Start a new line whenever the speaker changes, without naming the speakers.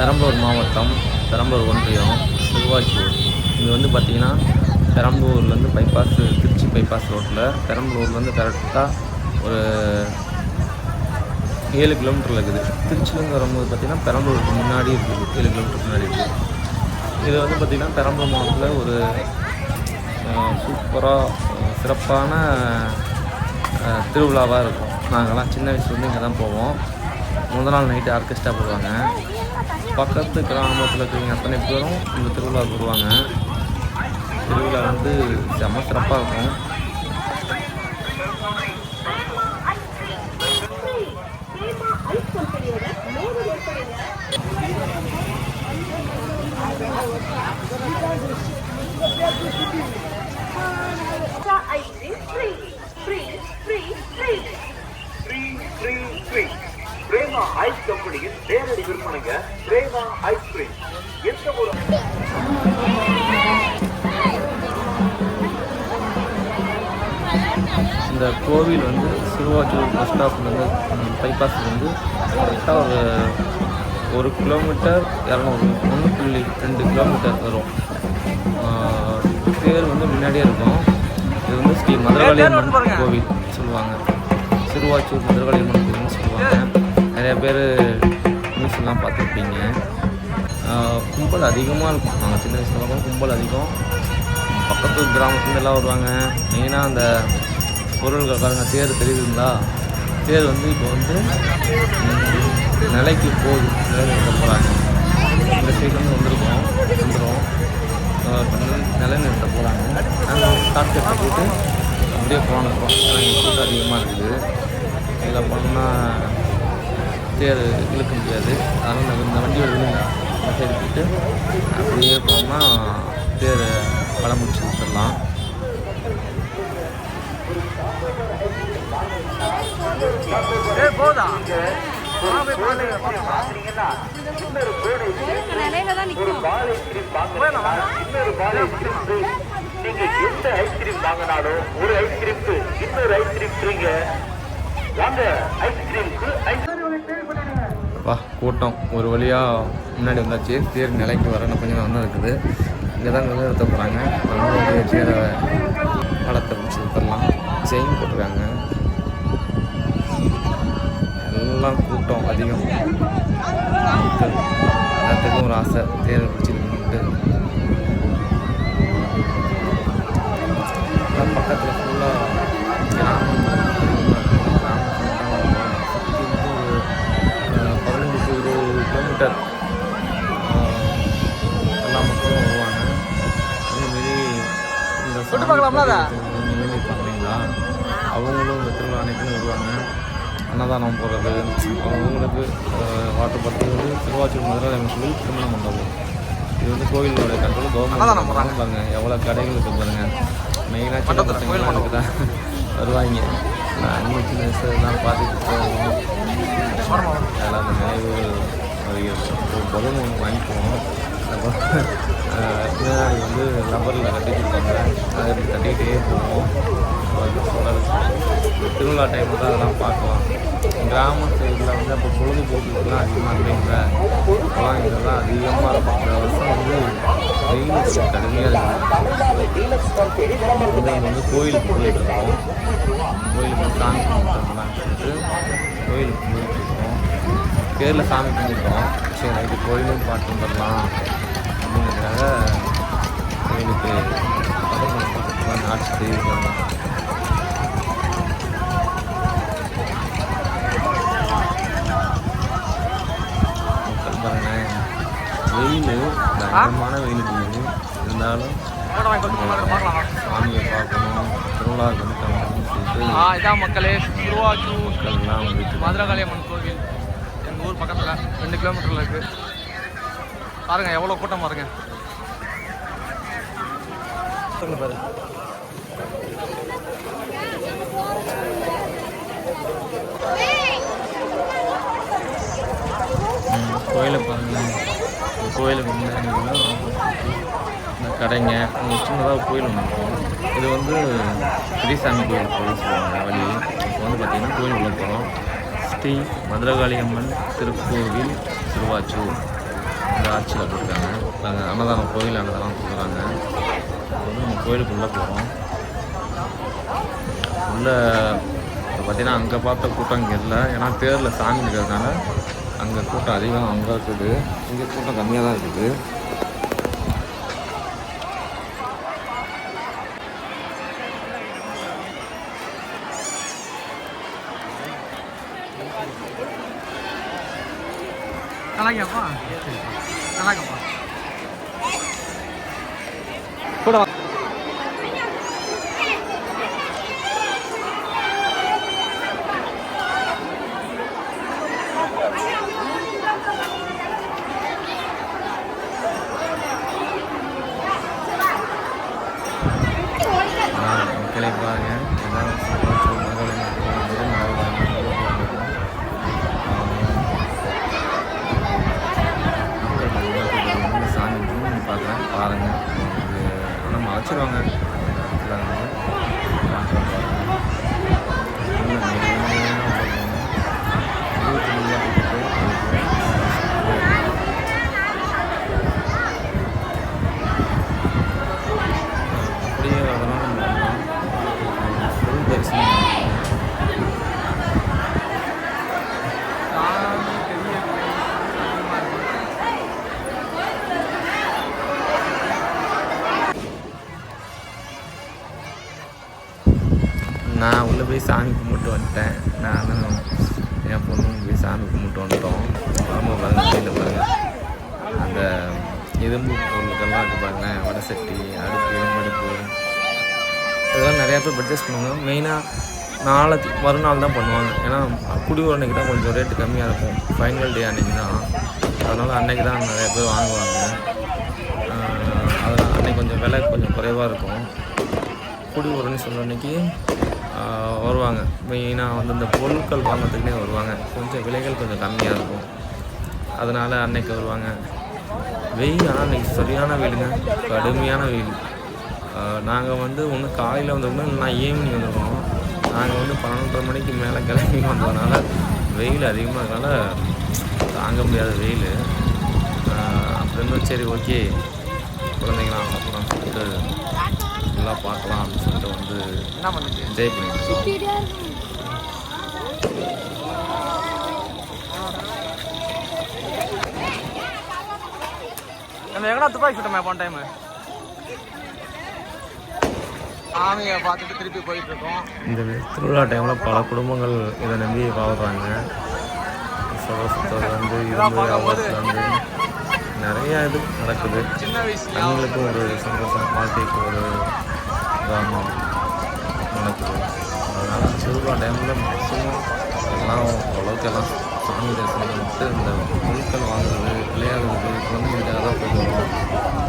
பெரம்பலூர் மாவட்டம் பெரம்பலூர் ஒன்றியம் சிறுவாச்சூர் இது வந்து பார்த்திங்கன்னா பெரம்பலூர்லேருந்து பைபாஸ் திருச்சி பைபாஸ் ரோட்டில் பெரம்பலூர்லேருந்து கரெக்டாக ஒரு ஏழு கிலோமீட்டரில் இருக்குது. திருச்சிலேருந்து வரும்போது பார்த்திங்கன்னா பெரம்பலூருக்கு முன்னாடி இருக்குது. ஏழு கிலோமீட்டர் முன்னாடி இருக்குது. இது வந்து பார்த்திங்கன்னா பெரம்பலூர் மாவட்டத்தில் ஒரு சூப்பராக சிறப்பான திருவிழாவாக இருக்கும். நாங்கள்லாம் சின்ன வயசுலேருந்து இங்கே தான் போவோம். முதல் நாள் நைட்டு ஆர்கெஸ்ட்ரா போடுவாங்க. பக்கத்து கிராமத்தில் இருக்கிறவங்க அத்தனை பேரும் இந்த திருவிழாவுக்கு வருவாங்க. திருவிழா வந்து செம்ம சிறப்பாக இருக்கும்.
ice
பிரேமா ஐஸ்கிரீம் எந்த ஒரு
இந்த கோவில் வந்து சிறுவாச்சூர் பஸ் ஸ்டாப்லேருந்து பைபாஸ்லேருந்து கரெக்டாக ஒரு ஒரு கிலோமீட்டர் இரநூறு ஒன்று புள்ளி ரெண்டு கிலோமீட்டர் வரும். பேர் வந்து முன்னாடியே இருக்கும். இது வந்து ஸ்ரீ மதுரகாளியம்மன் கோவில் சொல்லுவாங்க. சிறுவாச்சூர் மதுரகாளியம்மன் கோவில்னு சொல்லுவாங்க. நிறைய பேர் நியூஸ்லாம் பார்த்துருப்பீங்க. கும்பல் அதிகமாக இருக்கும். நாங்கள் சின்ன வயசுல பார்க்கும் கும்பல் அதிகம். பக்கத்து கிராமத்துலேருந்தெல்லாம் வருவாங்க. மெயினாக அந்த பொருள்கள் பாருங்கள் தேர் தெரியுதுங்களா? தேர் வந்து இப்போ வந்து நிலைக்கு போகுது. நிலை நிறுத்த போகிறாங்க இந்த சைட்லேருந்து வந்திருக்கோம். வந்துடும் நிலை நிறுத்த போகிறாங்க நாங்கள் டாக்டர்கிட்ட போட்டு அப்படியே போகணும் கூட்டம் அதிகமாக இருக்குது. இதில் போனோம்னா தேர் இழுக்க முடியாது. அதனால் இந்த- இந்த வண்டி விழுங்க இந்த சைடு போயிட்டு அப்படியே போனோம்னா தேர் படம் முடிச்சு விட்டுடலாம்
ஃப்ரீ. நீங்க எந்த ஐஸ்கிரீம் வாங்கினாலும் ஒரு ஐஸ்கிரீம்க்கு இன்னொரு ஐஸ்கிரீம் ஃப்ரீங்க. வாங்க ஐஸ்கிரீம்க்கு ஐஸ்கிரீம்
அப்பா கூட்டம் ஒரு வழியாக முன்னாடி வந்தாச்சு. தேர் நிலைக்கு வர கொஞ்சம் தான் இருக்குது. இங்கே தான் நிலை நிறுத்த போகிறாங்க நம்மளுடைய தேரை படத்தை பிடிச்சி செயின் போட்டிருக்காங்க. எல்லாம் கூட்டம் அதிகம். எல்லாத்துக்கும் ஒரு ஆசை. தேரை பிடிச்சிருக்கணுன்ட்டு பக்கத்தில் ஃபுல்லாக அஹ், எல்லா மக்களும் வருவாங்க. அதேமாரி இந்த சாமி பார்த்தீங்களா அவங்களும் இந்த திருவிழா அன்னைக்குன்னு வருவாங்க. அன்னதானம் போடுறது அவங்களுக்கு வாட்டர் வந்து திருவாச்சூர் மதுரை கோயில் திருமண மண்டபம். இது வந்து கோயிலோட கண்ட்ரோல் கவர்மெண்ட் பாருங்க எவ்வளோ கடைகள் இருக்கு பாருங்க. மெயினாக சின்ன பசங்களாம் அதுக்கு தான் வருவாங்க. நான் சின்ன வயசுலாம் பார்த்துட்டு அந்த நினைவுகள் வருகிறது ஒரு பலூன் ஒன்று வாங்கிக்குவோம். பின்னாடி வந்து ரப்பரில் கட்டி கொடுப்பாங்க அதை இப்படி கட்டிக்கிட்டே போவோம். திருவிழா டைமில் தான் அதெல்லாம் பார்க்கலாம். கிராம சைடில் வந்து அப்போ பொழுதுபோக்குலாம் அதிகமாக இல்லைங்க அப்போலாம் இதெல்லாம் அதிகமாக இருக்கும். இந்த வருஷம் வந்து வெயில் கடுமையாக இருக்குது வந்து வந்து கோயிலுக்கு போயிட்டு இருக்கோம். கோயிலுக்கு சாமி கும்பிட்டோம்லாம் கோயிலுக்கு போயிட்டு பேரில் சாமி கும்பிட்டோம். சரி நைட்டு கோயிலும் பார்த்து வந்துடலாம் அப்படிங்கிறதுக்காக கோயிலுக்கு ஆட்சி தெரிவிக்கிறாங்க மக்கள் பாருங்களேன் வெயில் பயங்கரமான வெயில் இருக்குது. இருந்தாலும் சாமியை பார்க்கணும் திருவிழாவுக்கு வந்து கிளம்பணும்னு சொல்லிட்டு
மக்களே
மக்கள்லாம் வந்துட்டு
மதுரகாளியம்மன் கோவில். எங்கள் ஊர் பக்கத்தில் ரெண்டு கிலோமீட்டரில் இருக்குது பாருங்கள் எவ்வளோ கூட்டம் பாருங்க
பாரு. கோயிலை பாருங்க. இந்த கோயிலுக்கு முன்னாடி இந்த கடைங்க அங்கே சின்னதாக ஒரு கோயில் ஒன்று இருக்கும். இது வந்து பெரியசாமி கோயில் கோயில் சொல்லுவாங்க வழி இப்போ வந்து பார்த்திங்கன்னா கோயில் உள்ள போகிறோம் ஸ்ரீ மதுரகாளி அம்மன் திருக்கோவில் திருவாச்சூர். இந்த ஆட்சியில் கொடுக்குறாங்க நாங்கள் அன்னதானம் கோயில் அன்னதானம் கொடுக்குறாங்க. வந்து நம்ம கோயிலுக்குள்ளே போகிறோம் உள்ளே இப்போ அங்கே பார்த்த கூட்டம் இங்கே இல்லை. ஏன்னா தேரில் சாமி இருக்கிறதுனால அங்கே கூட்டம் அதிகம் அங்கே இருக்குது. இங்கே கூட்டம் கம்மியாக தான் இருக்குது
நல்லா கேப்பா நல்லா கேப்பா
கூட மக்களே பாருங்க பார்க்குறேன் பாருங்கள் ஆனால் மறைச்சிருவாங்க இடத்துல வந்து பார்க்குறேன் நான் உள்ளே போய் சாமி கும்பிட்டு வந்துட்டேன். நானும் என் பொண்ணும் போய் சாமி கும்பிட்டு வந்துட்டோம். ஆமாம் பாருங்க கையில் பாருங்க. அந்த இரும்பு பொருளுக்கெல்லாம் இருக்கு பாருங்களேன் வடசட்டி அடுப்பு இரும்பு இதெல்லாம் நிறையா பேர் பர்ச்சேஸ் பண்ணுவாங்க. மெயினாக நாளைக்கு மறுநாள் தான் பண்ணுவாங்க. ஏன்னா குடியூர் அன்னைக்கு தான் கொஞ்சம் ரேட்டு கம்மியாக இருக்கும். ஃபைனல் டே அன்றைக்கி தான். அதனால் அன்னைக்கு தான் நிறைய பேர் வாங்குவாங்க. அதனால் அன்னைக்கு கொஞ்சம் விலை கொஞ்சம் குறைவாக இருக்கும். குடியூர்னு சொல்கிற அன்னைக்கு வருவாங்க. மெயினாக வந்து இந்த பொருட்கள் வாங்கிறதுக்குனே வருவாங்க. கொஞ்சம் விலைகள் கொஞ்சம் கம்மியாக இருக்கும். அதனால் அன்னைக்கு வருவாங்க. வெயில் ஆனால் அன்றைக்கி சரியான வெயிலுங்க. கடுமையான வெயில். நாங்கள் வந்து ஒன்று காலையில் வந்திருந்தோம் நான் ஈவினிங் வந்திருக்கோம். நாங்கள் வந்து பன்னெண்டரை மணிக்கு மேலே கிளம்பி வந்ததுனால வெயில் அதிகமாக இருக்கனால தாங்க முடியாத வெயில். அப்படின்னு சரி ஓகே குழந்தைங்களாம் அப்புறம் சொல்லிட்டு எல்லாம் பார்க்கலாம் அப்படின்னு சொல்லிட்டு வந்து
என்ன பண்ணுச்சு
என்ஜாய் பண்ணிட்டு
நம்ம எங்கடா துப்பாக்கி சுட்டோமே போன டைம் சாமியை பார்த்துட்டு திருப்பி போயிட்டு இருக்கோம்.
இந்த திருவிழா டைமில் பல குடும்பங்கள் இதை நம்பி வாழ்கிறாங்க சகோசத்தில் வந்து வந்து நிறையா இது நடக்குது.
சின்ன
அவங்களுக்கும் ஒரு சந்தோஷம் வாழ்க்கைக்கு ஒரு உதாரணம் நடக்குது. அதனால் சிறுவா டைமில் மேக்ஸிமம் எல்லாம் ஓரளவுக்கு எல்லாம் சாமி தரிசனம் பண்ணிட்டு இந்த பொருட்கள் வாங்குறது விளையாடுறது குழந்தைங்களுக்காக தான் போயிட்டு